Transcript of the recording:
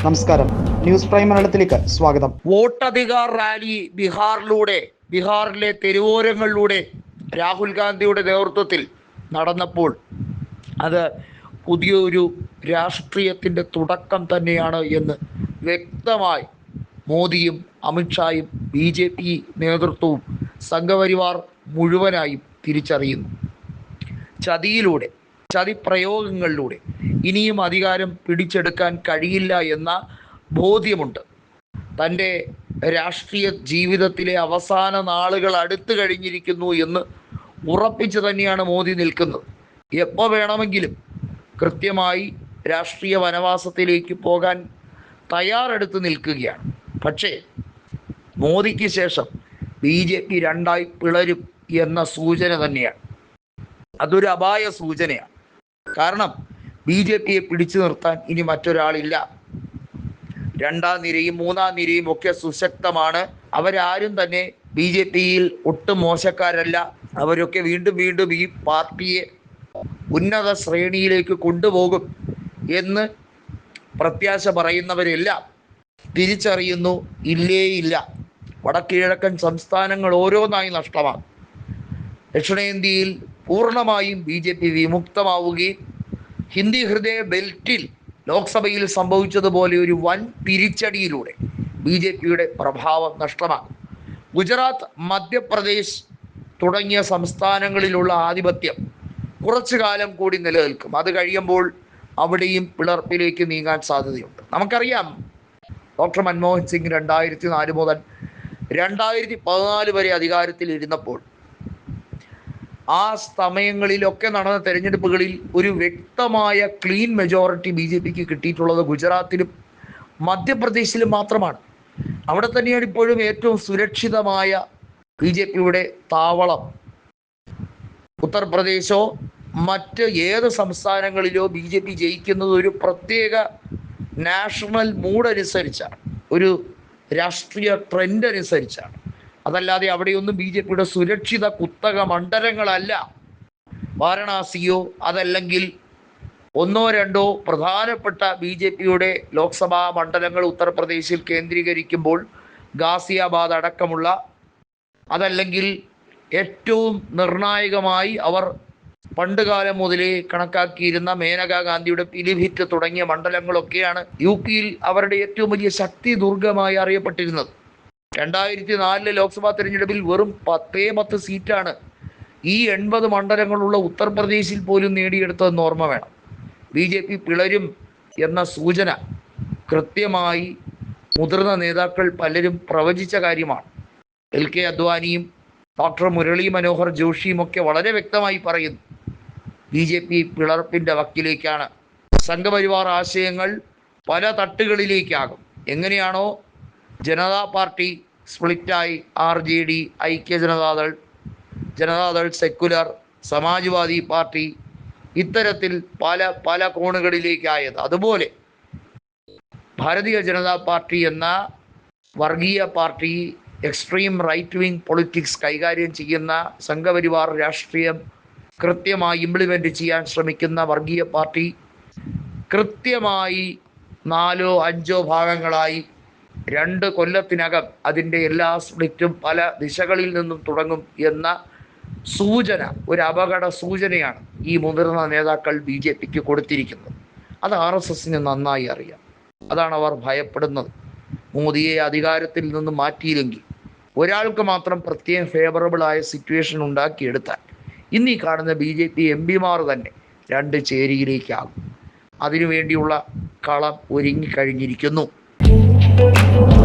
നമസ്കാരം. News prime മലയാളത്തിലേക്ക് സ്വാഗതം. വോട്ടധികാർ റാലി ബീഹാറിലൂടെ ബീഹാറിലെ തെരുവോരങ്ങളിലൂടെ രാഹുൽ ഗാന്ധിയുടെ നേതൃത്വത്തിൽ നടന്നപ്പോൾ അത് പുതിയൊരു രാഷ്ട്രീയത്തിന്റെ തുടക്കം തന്നെയാണ് എന്ന് വ്യക്തമായി മോദിയും അമിത്ഷായും ബി ജെ പി നേതൃത്വവും സംഘപരിവാർ മുഴുവനായും തിരിച്ചറിയുന്നു. ചതിയിലൂടെ ചതിപ്രയോഗങ്ങളിലൂടെ ഇനിയും അധികാരം പിടിച്ചെടുക്കാൻ കഴിയില്ല എന്ന ബോധ്യമുണ്ട്. തന്റെ രാഷ്ട്രീയ ജീവിതത്തിലെ അവസാന നാളുകൾ അടുത്തു കഴിഞ്ഞിരിക്കുന്നു എന്ന് ഉറപ്പിച്ച് തന്നെയാണ് മോദി നിൽക്കുന്നത്. എപ്പോൾ വേണമെങ്കിലും കൃത്യമായി രാഷ്ട്രീയ വനവാസത്തിലേക്ക് പോകാൻ തയ്യാറെടുത്ത് നിൽക്കുകയാണ്. പക്ഷേ മോദിക്ക് ശേഷം ബി ജെ പി രണ്ടായി പിളരും എന്ന സൂചന തന്നെയാണ്. അതൊരു അപായ സൂചനയാണ്. കാരണം ബി ജെ പിയെ പിടിച്ചു നിർത്താൻ ഇനി മറ്റൊരാളില്ല. രണ്ടാം നിരയും മൂന്നാം നിരയും ഒക്കെ സുശക്തമാണ്. അവരാരും തന്നെ ബി ജെ പിയിൽ ഒട്ടും മോശക്കാരല്ല. അവരൊക്കെ വീണ്ടും വീണ്ടും ഈ പാർട്ടിയെ ഉന്നത ശ്രേണിയിലേക്ക് കൊണ്ടുപോകും എന്ന് പ്രത്യാശ പറയുന്നവരെല്ലാം. തിരിച്ചറിയുന്നു ഇല്ലേ ഇല്ല വടക്കിഴക്കൻ സംസ്ഥാനങ്ങൾ ഓരോന്നായി നഷ്ടമാണ് ദക്ഷിണേന്ത്യയിൽ പൂർണമായും ബി ജെ പി വിമുക്തമാവുകയും ഹിന്ദി ഹൃദയ ബെൽറ്റിൽ ലോക്സഭയിൽ സംഭവിച്ചതുപോലെ ഒരു വൻ തിരിച്ചടിയിലൂടെ ബി ജെ പിയുടെ പ്രഭാവം നഷ്ടമാകും. ഗുജറാത്ത് മധ്യപ്രദേശ് തുടങ്ങിയ സംസ്ഥാനങ്ങളിലുള്ള ആധിപത്യം കുറച്ചു കാലം കൂടി നിലനിൽക്കും. അത് കഴിയുമ്പോൾ അവിടെയും പിളർപ്പിലേക്ക് നീങ്ങാൻ സാധ്യതയുണ്ട്. നമുക്കറിയാം ഡോക്ടർ മൻമോഹൻ സിംഗ് രണ്ടായിരത്തി നാല് മുതൽ രണ്ടായിരത്തി പതിനാല് വരെ അധികാരത്തിൽ ഇരുന്നപ്പോൾ ആ സമയങ്ങളിലൊക്കെ നടന്ന തെരഞ്ഞെടുപ്പുകളിൽ ഒരു വ്യക്തമായ ക്ലീൻ മെജോറിറ്റി ബി ജെ പിക്ക് കിട്ടിയിട്ടുള്ളത് ഗുജറാത്തിലും മധ്യപ്രദേശിലും മാത്രമാണ്. അവിടെ തന്നെയാണ് ഇപ്പോഴും ഏറ്റവും സുരക്ഷിതമായ ബി ജെ പിയുടെ താവളം. ഉത്തർപ്രദേശോ മറ്റ് ഏത് സംസ്ഥാനങ്ങളിലോ ബി ജെ പി ജയിക്കുന്നത് ഒരു പ്രത്യേക നാഷണൽ മൂഡ് അനുസരിച്ചാണ്. ഒരു രാഷ്ട്രീയ ട്രെൻഡ് അനുസരിച്ചാണ്. അതല്ലാതെ അവിടെയൊന്നും ബി ജെ പിയുടെ സുരക്ഷിത കുത്തക മണ്ഡലങ്ങളല്ല. വാരണാസിയോ അതല്ലെങ്കിൽ ഒന്നോ രണ്ടോ പ്രധാനപ്പെട്ട ബി ജെ പിയുടെ ലോക്സഭാ മണ്ഡലങ്ങൾ ഉത്തർപ്രദേശിൽ കേന്ദ്രീകരിക്കുമ്പോൾ ഗാസിയാബാദ് അടക്കമുള്ള അതല്ലെങ്കിൽ ഏറ്റവും നിർണായകമായി അവർ പണ്ടുകാലം മുതലേ കണക്കാക്കിയിരുന്ന മേനകാ ഗാന്ധിയുടെ പിലിഭിറ്റ് തുടങ്ങിയ മണ്ഡലങ്ങളൊക്കെയാണ് യു പിയിൽ അവരുടെ ഏറ്റവും വലിയ ശക്തി ദുർഗമായി അറിയപ്പെട്ടിരുന്നത്. രണ്ടായിരത്തി നാലിലെ ലോക്സഭാ തെരഞ്ഞെടുപ്പിൽ വെറും പത്തേ പത്ത് സീറ്റാണ് ഈ എൺപത് മണ്ഡലങ്ങളുള്ള ഉത്തർപ്രദേശിൽ പോലും നേടിയെടുത്തതെന്ന് ഓർമ്മ വേണം. ബി ജെ പി പിളരും എന്ന സൂചന കൃത്യമായി മുതിർന്ന നേതാക്കൾ പലരും പ്രവചിച്ച കാര്യമാണ്. എൽ കെ അദ്വാനിയും ഡോക്ടർ മുരളി മനോഹർ ജോഷിയും ഒക്കെ വളരെ വ്യക്തമായി പറയുന്നു. ബി ജെ പി പിളർപ്പിന്റെ വക്കിലേക്കാണ്. സംഘപരിവാർ ആശയങ്ങൾ പല തട്ടുകളിലേക്കാകും. എങ്ങനെയാണോ ജനതാ പാർട്ടി സ്പ്ലിറ്റായി ആർ ജെ ഡി ഐക്യ ജനതാദൾ ജനതാദൾ സെക്കുലർ സമാജ്വാദി പാർട്ടി ഇത്തരത്തിൽ പല പല കോണുകളിലേക്കായത്. അതുപോലെ ഭാരതീയ ജനതാ പാർട്ടി എന്ന വർഗീയ party extreme right wing politics കൈകാര്യം ചെയ്യുന്ന സംഘപരിവാർ രാഷ്ട്രീയം കൃത്യമായി ഇംപ്ലിമെന്റ് ചെയ്യാൻ ശ്രമിക്കുന്ന വർഗീയ പാർട്ടി കൃത്യമായി നാലോ അഞ്ചോ ഭാഗങ്ങളായി രണ്ട് കൊല്ലത്തിനകം അതിന്റെ എല്ലാ സ്പ്ലിറ്റും പല ദിശകളിൽ നിന്നും തുടങ്ങും എന്ന സൂചന ഒരു അപകട സൂചനയാണ് ഈ മുതിർന്ന നേതാക്കൾ ബി ജെ പിക്ക് കൊടുത്തിരിക്കുന്നത്. അത് ആർ എസ് എസിന് നന്നായി അറിയാം. അതാണ് അവർ ഭയപ്പെടുന്നത്. മോദിയെ അധികാരത്തിൽ നിന്ന് മാറ്റിയില്ലെങ്കിൽ ഒരാൾക്ക് മാത്രം പ്രത്യേകം ഫേവറബിൾ ആയ സിറ്റുവേഷൻ ഉണ്ടാക്കിയെടുത്താൽ ഇന്ന് കാണുന്ന ബി ജെ പി എം പിമാർ തന്നെ രണ്ട് ചേരിയിലേക്കാകും. അതിനുവേണ്ടിയുള്ള കളം ഒരുങ്ങിക്കഴിഞ്ഞിരിക്കുന്നു Thank you.